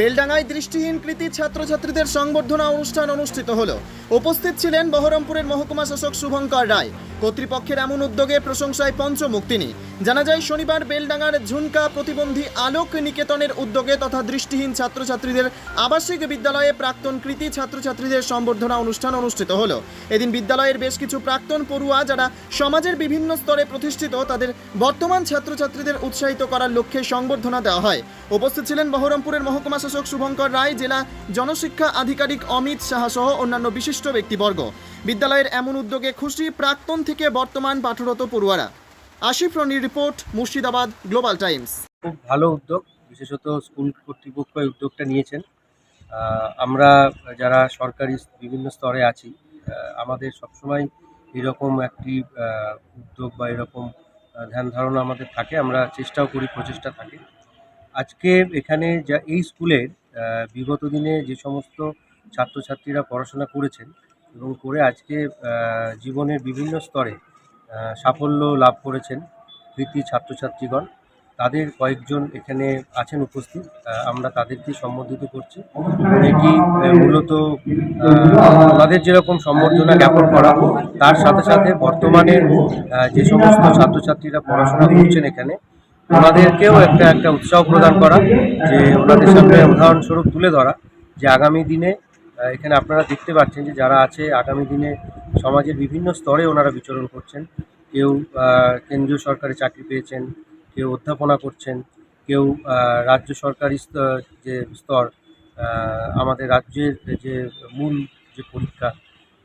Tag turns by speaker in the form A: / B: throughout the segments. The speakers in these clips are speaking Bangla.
A: বেলডাঙ্গায় দৃষ্টিহীন কৃতি ছাত্রছাত্রীদের সংবর্ধনা অনুষ্ঠান অনুষ্ঠিত হল। উপস্থিত ছিলেন বহরমপুরের মহকুমা শাসক শুভঙ্কর রায়। কর্তৃপক্ষের এমন উদ্যোগে প্রশংসায় পঞ্চমুখ তিনি জানা যায়, শনিবার বেলডাঙ্গার ঝুনকা প্রতিবন্ধী আলোক নিকেতনের উদ্যোগে তথা দৃষ্টিহীন ছাত্রছাত্রীদের আবাসিক বিদ্যালয়ে প্রাক্তন কৃতি ছাত্রছাত্রীদের সম্বর্ধনা অনুষ্ঠান অনুষ্ঠিত হল। এদিন বিদ্যালয়ের বেশ কিছু প্রাক্তন পড়ুয়া যারা সমাজের বিভিন্ন স্তরে প্রতিষ্ঠিত, তাদের বর্তমান ছাত্রছাত্রীদের উৎসাহিত করার লক্ষ্যে সংবর্ধনা দেওয়া হয়। উপস্থিত ছিলেন বহরমপুরের মহকুমা শাসক শুভঙ্কর রায়, জেলা জনশিক্ষা আধিকারিক অমিত সাহা সহ অন্যান্য বিশিষ্ট ব্যক্তিবর্গ। বিদ্যালয়ের এমন উদ্যোগে খুশি প্রাক্তন থেকে বর্তমান পাঠরত পড়ুয়ারা। আশিফ রনির রিপোর্ট, মুর্শিদাবাদ, গ্লোবাল টাইমস।
B: খুব ভালো উদ্যোগ, বিশেষত স্কুল কর্তৃপক্ষ এই উদ্যোগটা নিয়েছেন। আমরা যারা সরকারি বিভিন্ন স্তরে আছি আমাদের সবসময় এরকম একটি উদ্যোগ বা এরকম ধ্যান ধারণা আমাদের থাকে। আমরা চেষ্টাও করি, প্রচেষ্টা থাকে। আজকে এখানে যা এই স্কুলের বিগত দিনে যে সমস্ত ছাত্রছাত্রীরা পড়াশোনা করেছেন এবং করে আজকে জীবনের বিভিন্ন স্তরে সাফল্য লাভ করেছেন কৃতি ছাত্রছাত্রীগণ। তাদের কয়েকজন এখানে আছেন উপস্থিত আমরা তাদেরকে সম্বোধিত করছি। এটি মূলত তাদের যেরকম সম্বর্ধনা জ্ঞাপন করা, তার সাথে সাথে বর্তমানে যে সমস্ত ছাত্রছাত্রীরা পড়াশোনা করছেন এখানে ওনাদেরকেও একটা একটা উৎসাহ প্রদান করা, যে ওনাদের সামনে উদাহরণস্বরূপ তুলে ধরা, যে আগামী দিনে এখানে আপনারা দেখতে পাচ্ছেন যে যারা আছে, আগামী দিনে সমাজের বিভিন্ন স্তরে ওনারা বিচরণ করছেন। কেউ কেন্দ্রীয় সরকারি চাকরি পেয়েছেন, কেউ অধ্যাপনা করছেন, কেউ রাজ্য সরকারি যে স্তর আমাদের রাজ্যের যে মূল যে পরীক্ষা,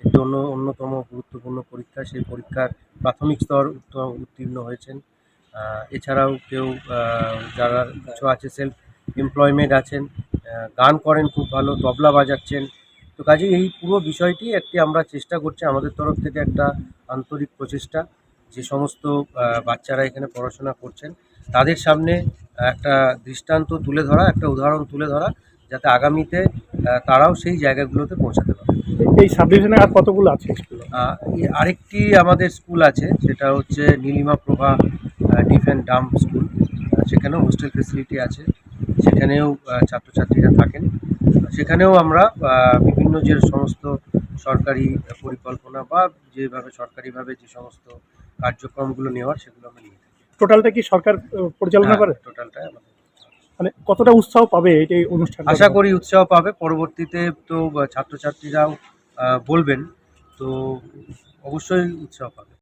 B: একটি অন্য, অন্যতম গুরুত্বপূর্ণ পরীক্ষা, সেই পরীক্ষার প্রাথমিক স্তর উত্ত- উত্তীর্ণ হয়েছেন। এছাড়াও কেউ যারা কিছু আছে সেলফ এমপ্লয়মেন্ট আছেন গান করেন খুব ভালো তবলা বাজাচ্ছেন। তো কাজে এই পুরো বিষয়টি একটি আমরা চেষ্টা করছি আমাদের তরফ থেকে একটা আন্তরিক প্রচেষ্টা যে সমস্ত বাচ্চারা এখানে পড়াশোনা করছেন তাদের সামনে একটা দৃষ্টান্ত তুলে ধরা একটা উদাহরণ তুলে ধরা যাতে আগামীতে তারাও সেই জায়গাগুলোতে পৌঁছাতে পারে।
C: এই সাব ডিভিশনে আর কতগুলো আছে? স্কুল
B: আরেকটি আমাদের স্কুল আছে সেটা হচ্ছে Nilima Prabha deaf and dumb school সেখানেও হোস্টেল ফেসিলিটি আছে। সেখানেও ছাত্রছাত্রীরা থাকেন। সেখানেও আমরা বিভিন্ন যে সমস্ত সরকারি পরিকল্পনা বা যেভাবে সরকারিভাবে যে সমস্ত কার্যক্রমগুলো নেওয়ার সেগুলো আমরা নিয়ে থাকি।
C: টোটালটা কি সরকার পরিচালনা করে?
B: হ্যাঁ, টোটালটাই আমাদের
C: মানে কতটা উৎসাহ পাবে এই অনুষ্ঠান
B: আশা করি উৎসাহ পাবে। পরবর্তীতে তো ছাত্রছাত্রীরাও বলবেন। তো অবশ্যই উৎসাহ পাবে।